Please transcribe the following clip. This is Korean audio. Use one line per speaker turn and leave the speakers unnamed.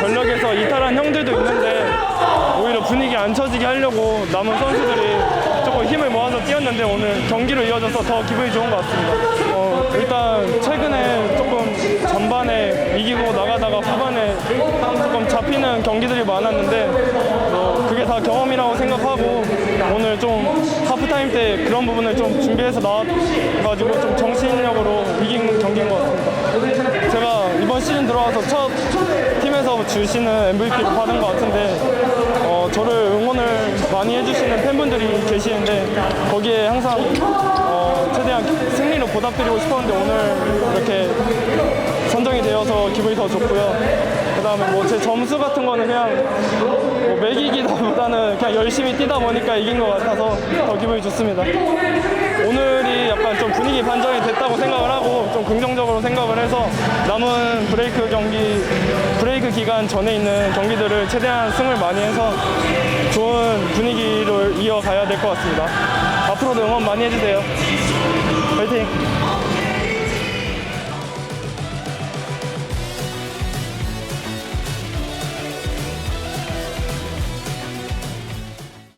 전력에서 이탈한 형들도 있는데 오히려 분위기 안 처지게 하려고 남은 선수들이 조금 힘을 모아서 뛰었는데 오늘 경기로 이어져서 더 기분이 좋은 것 같습니다. 어, 일단 최근에 조금 전반에 이기고 나가다가 후반에 조금 잡히는 경기들이 많았는데 뭐 그게 다 경험이라고 생각하고 오늘 좀 하프타임 때 그런 부분을 좀 준비해서 나와가지고 좀 정신력으로 이긴 경기인 것 같습니다. 제가 이번 시즌 들어와서 첫 팀에서 주시는 MVP를 받은 것 같은데 어, 저를 응원을 많이 해주시는 팬분들이 계시는데 거기에 항상 어, 최대한 승리로 보답드리고 싶었는데 오늘 이렇게 선정이 되어서 기분이 더 좋고요. 그다음에 뭐 제 점수 같은 거는 그냥 뭐 매기기보다는 그냥 열심히 뛰다 보니까 이긴 것 같아서 더 기분이 좋습니다. 오늘 이 약간 좀 분위기 반전이 됐다고 생각을 하고 좀 긍정적으로 생각을 해서 남은 브레이크 경기 브레이크 기간 전에 있는 경기들을 최대한 승을 많이 해서 좋은 분위기를 이어가야 될 것 같습니다. 앞으로도 응원 많이 해주세요. 화이팅!